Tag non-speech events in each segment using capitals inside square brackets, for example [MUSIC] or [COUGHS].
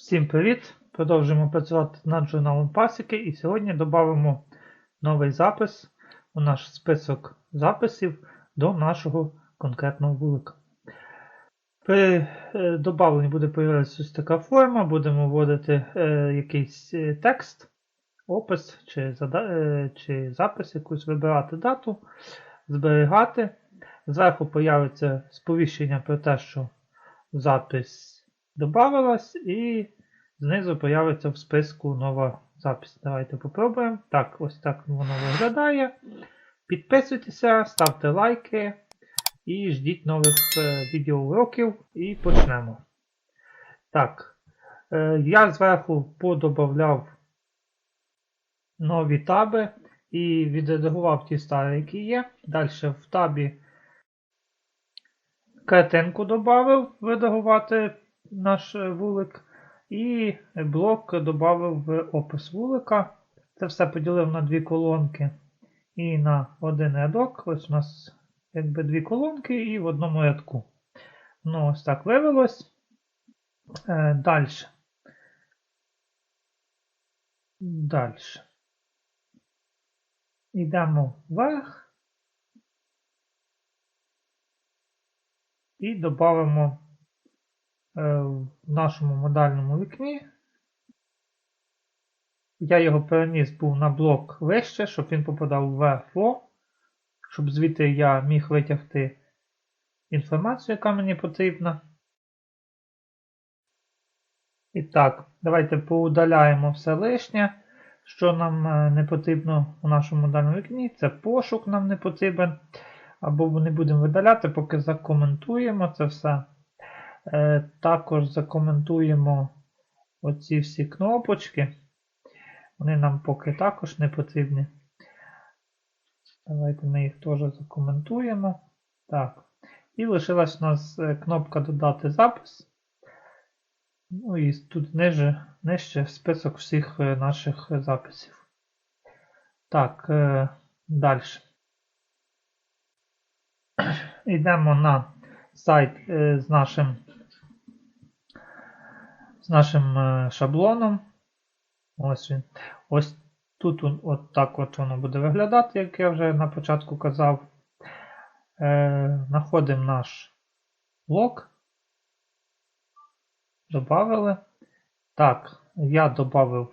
Всім привіт! Продовжуємо працювати над журналом пасіки і сьогодні додамо новий запис у наш список записів до нашого конкретного вулика. При е, додавленні буде появлятися ось така форма, будемо вводити е, якийсь е, текст, опис чи, чи запис, якусь вибирати дату, зберігати. Зверху появиться сповіщення про те, що запис добавилась і знизу появиться в списку нова запись. Давайте попробуємо. Так, ось так воно виглядає. Підписуйтеся, ставте лайки і ждіть нових е, відеоуроків і почнемо. Так, е, я зверху подобавляв нові таби і відредагував ті старі, які є. Далі в табі картинку додав видагувати наш е, вулик. І блок додав в опис вулика. Це все поділив на дві колонки і на один рядок. Ось у нас якби дві колонки і в одному рядку. Ну, ось так вивелось. Е, Далі. Далі. Йдемо вверх. І додамо в нашому модальному вікні. Я його переніс був на блок вище, щоб він попадав в VFO, щоб звідти я міг витягти інформацію, яка мені потрібна. І так, давайте поудаляємо все лишнє, що нам е, не потрібно у нашому модальному вікні. Це пошук нам не потрібен. Або не будемо видаляти, поки закоментуємо це все. Е, також закоментуємо оці всі кнопочки. Вони нам поки також не потрібні. Давайте ми їх теж закоментуємо. Так. І лишилась у нас е, кнопка Додати запис. Ну і тут ниже, нижче список всіх е, наших записів. Так, далі. Йдемо на сайт з нашим нашим е, шаблоном. Ось він. Ось тут от так от воно буде виглядати, як я вже на початку казав. Е, Знаходимо наш блок. Добавили. Так, я додав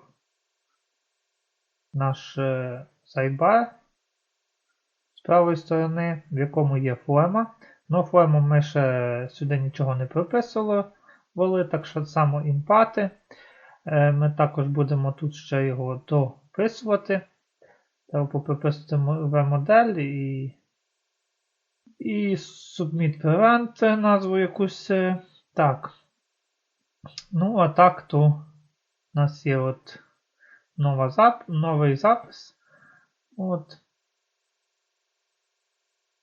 наш е, сайдбар з правої сторони, в якому є форма. Ну, форму ми ще сюди нічого не прописували, так що само імпати. Е, Ми також будемо тут ще його дописувати. Треба поприписувати V-модель і, і submit parent назву якусь. е, Так. Ну, а так, то у нас є от нова зап... новий запис. От.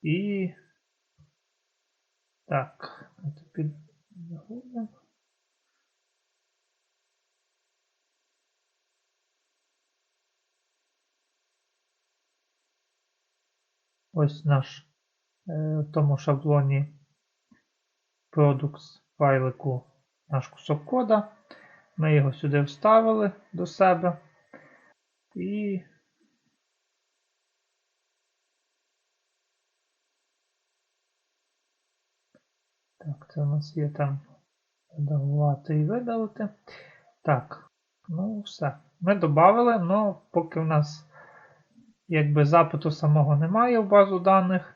І. Так, під Ось наш е, в тому шаблоні Products файлику наш кусок кода. Ми його сюди вставили до себе. І Так, це у нас є там редагувати і видалити. Так, ну все. Ми додали, але поки в нас якби запиту самого немає в базу даних,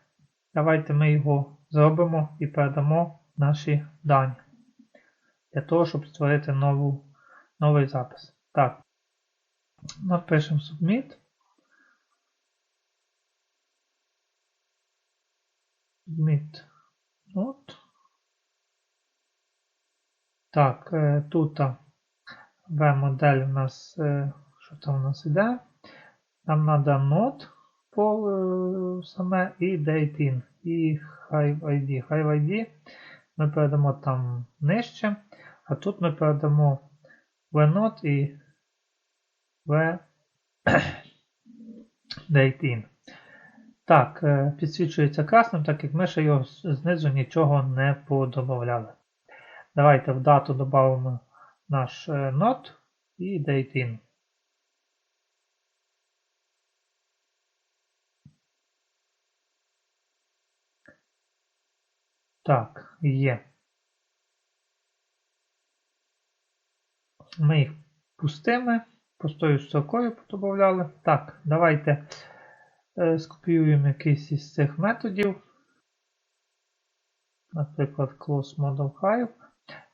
давайте ми його зробимо і передамо наші дані. Для того, щоб створити нову, новий запис. Так, напишемо submit. Submit. От. Так, е, тут V-модель у нас, е, що там у нас іде? Нам треба node по е, саме і datein, і Hive ID. Hive ID ми передамо там нижче, а тут ми передамо vnode і [COUGHS] datein. Так, е, підсвічується красним, так як ми ще його знизу нічого не подобавляли. Давайте в дату додамо наш е, node і dateIn. Так, є. Ми їх пустими, пустою строкою подобавляли. Так, давайте е, скопіюємо якийсь із цих методів. Наприклад, close model hive.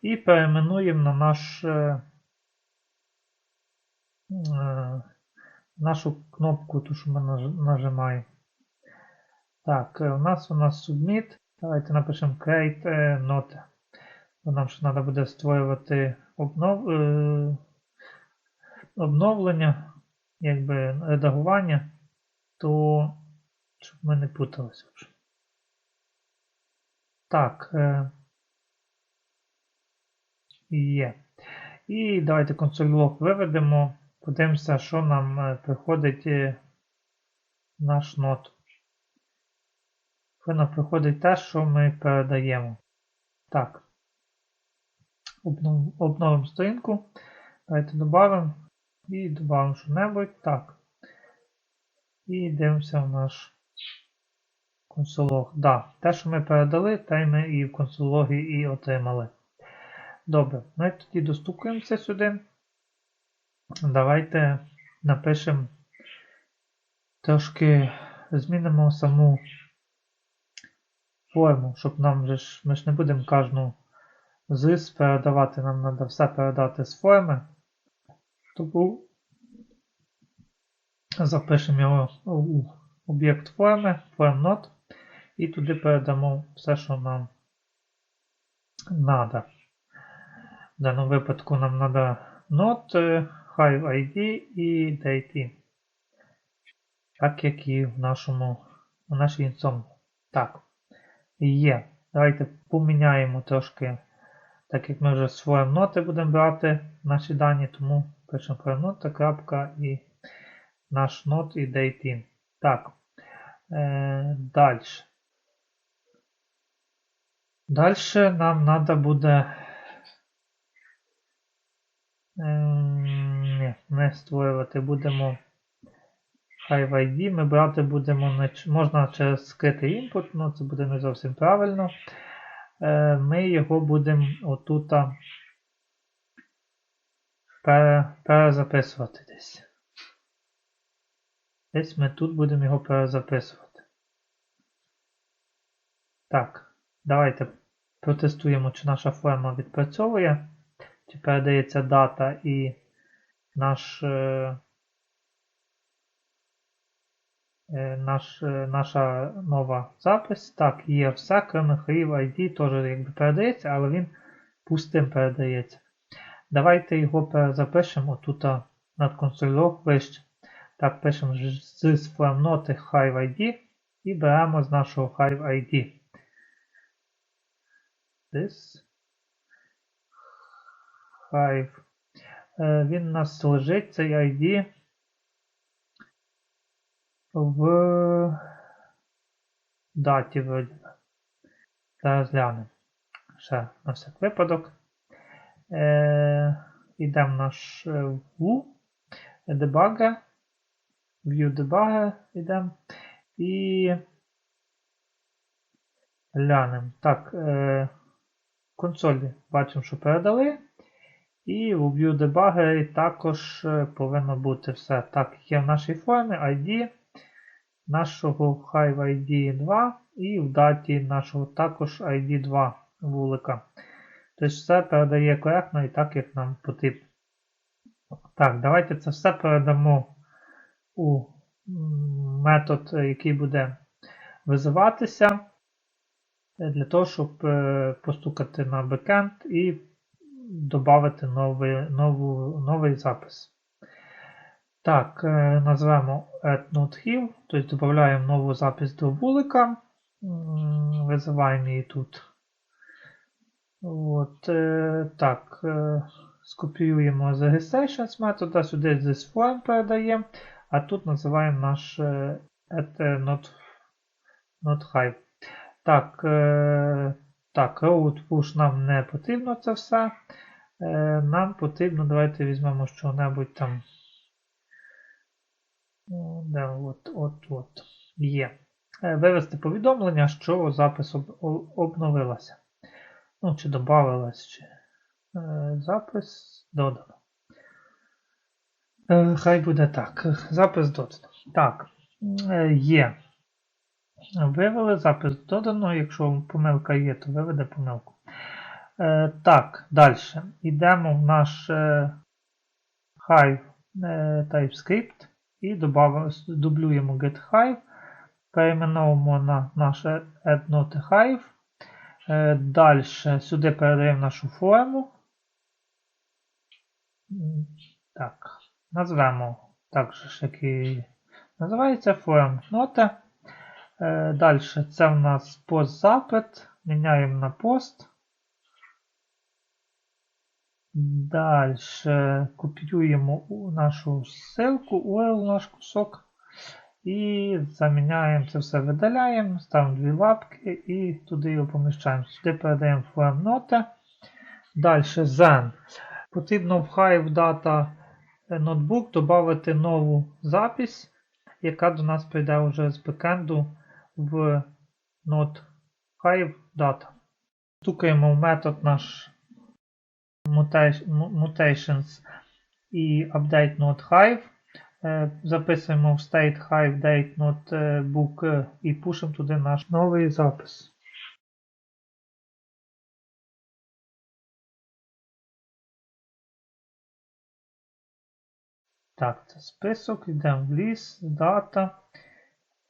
І перейменуємо на наш, е, е, нашу кнопку, ту, що ми наж- нажимаємо. Так, е, у нас у нас submit. Давайте напишемо create note. Бо нам ще треба буде створювати обнов, е, обновлення, якби редагування, то щоб ми не путалися вже. Так. Е, є. І давайте консоль лог виведемо. Подивимося, що нам е, приходить наш нот. Повинно приходить те, що ми передаємо. Так. Обновимо сторінку. Давайте додамо і додамо що-небудь. Так. І дивимося в наш консолог. Да, те, що ми передали, те ми і в консологі і отримали. Добре, ми тоді достукуємося сюди. Давайте напишемо трошки змінимо саму форму, щоб нам же ж, ми ж не будемо кожну зис передавати, нам треба все передати з форми. Тому запишемо його у об'єкт форми, FormNode, і туди передамо все, що нам треба. В даному випадку нам треба not, Hive ID і date. Так як і в нашому в нашій інсомні. Так. Є. Давайте поміняємо трошки, так як ми вже своєм ноти будемо брати наші дані, тому пишемо про нота, крапка і наш нот і date. Так. Е, Далі. Далі нам треба буде. Ні, не створювати будемо ID. Ми брати будемо можна через скритий імпорт, але це буде не зовсім правильно. Е, Ми його будемо отут пере, перезаписувати десь. Десь ми тут будемо його перезаписувати. Так, давайте протестуємо, чи наша форма відпрацьовує, чи передається дата і наш, е, наш, е, наша нова запис. Так, є все, крім Hive ID, теж якби передається, але він пустим передається. Давайте його перезапишемо тут над консолью вище. Так, пишемо з формноти Hive ID і беремо з нашого Hive ID. This Hive. Е, Він у нас лежить, цей ID в даті вроді. Зараз глянемо. Ще на всяк випадок. Е, Йдемо в наш View, Debugger, View Debugger йдемо і глянемо. Так, е, консолі бачимо, що передали. І у View також е, повинно бути все. Так, є в нашій формі ID нашого Hive ID 2 і в даті нашого також ID 2 вулика. Тобто все передає коректно і так, як нам потрібно. Так, давайте це все передамо у метод, який буде визиватися, для того, щоб е, постукати на бекенд і додати новий, новий запис. Так, е, назвемо add тобто додаємо нову запис до вулика. Визиваємо її тут. От, е, Так, е, скопіюємо з registrations метода, сюди this form передаємо, а тут називаємо наш add not, not hive. Так, так, road push нам не потрібно це все. Нам потрібно, давайте візьмемо що-небудь там. Де от, от, от. Є. Е, Вивести повідомлення, що запис об, обновилася. Ну, чи додавалась, чи е, запис додано. Е, Хай буде так. Запис додано. Так, є. Вивели запис додано. Якщо помилка є, то виведе помилку. Так, далі. Йдемо в наш Hive TypeScript і дублюємо getHive, перейменовуємо на наше add Hive. Е, далі сюди передаємо нашу форму. Так, назвемо так же, як і називається form note. Е, Далі це в нас постзапит. Міняємо на пост. Далі копіюємо нашу ссылку, URL наш кусок. І заміняємо це все, видаляємо, ставимо дві лапки і туди його поміщаємо. Сюди передаємо form note. Далі Zen. Потрібно в Hive Data Notebook додати нову запись, яка до нас прийде вже з бекенду в Node Hive Data. Стукаємо в метод наш mutations і update node Hive. Е, Записуємо в state Hive date node е, book і пушимо туди наш новий запис. Так, це список, йдемо в ліс, дата.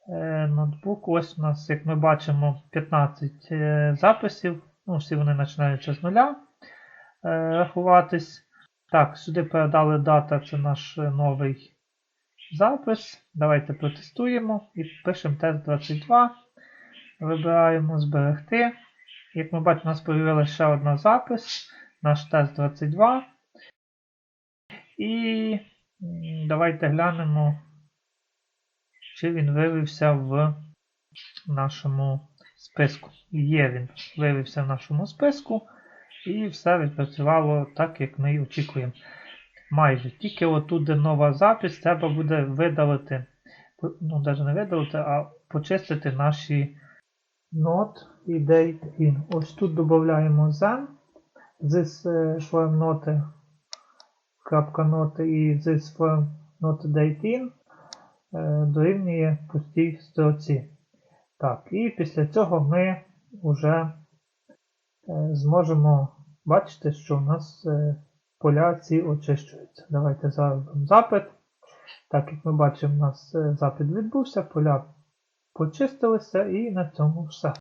Е, Ноутбук. Ось у нас, як ми бачимо, 15 е, записів. Ну, всі вони починаються з нуля рахуватись. Так, сюди передали дата, це наш е, новий запис. Давайте протестуємо і пишемо тест 22. Вибираємо зберегти. Як ми бачимо, у нас з'явилася ще одна запис, наш тест 22. І давайте глянемо, чи він виявився в нашому списку. Є він виявився в нашому списку. І все відпрацювало так, як ми очікуємо. Майже. Тільки отут, де нова запись, треба буде видалити, ну, навіть не видалити, а почистити наші not і date in. Ось тут додаємо zen, this form note, крапка note і this form note date in е, дорівнює пустій строці. Так, і після цього ми вже е, зможемо бачити, що у нас е, поля ці очищуються. Давайте зробимо запит. Так, як ми бачимо, у нас е, запит відбувся, поля почистилися і на цьому все.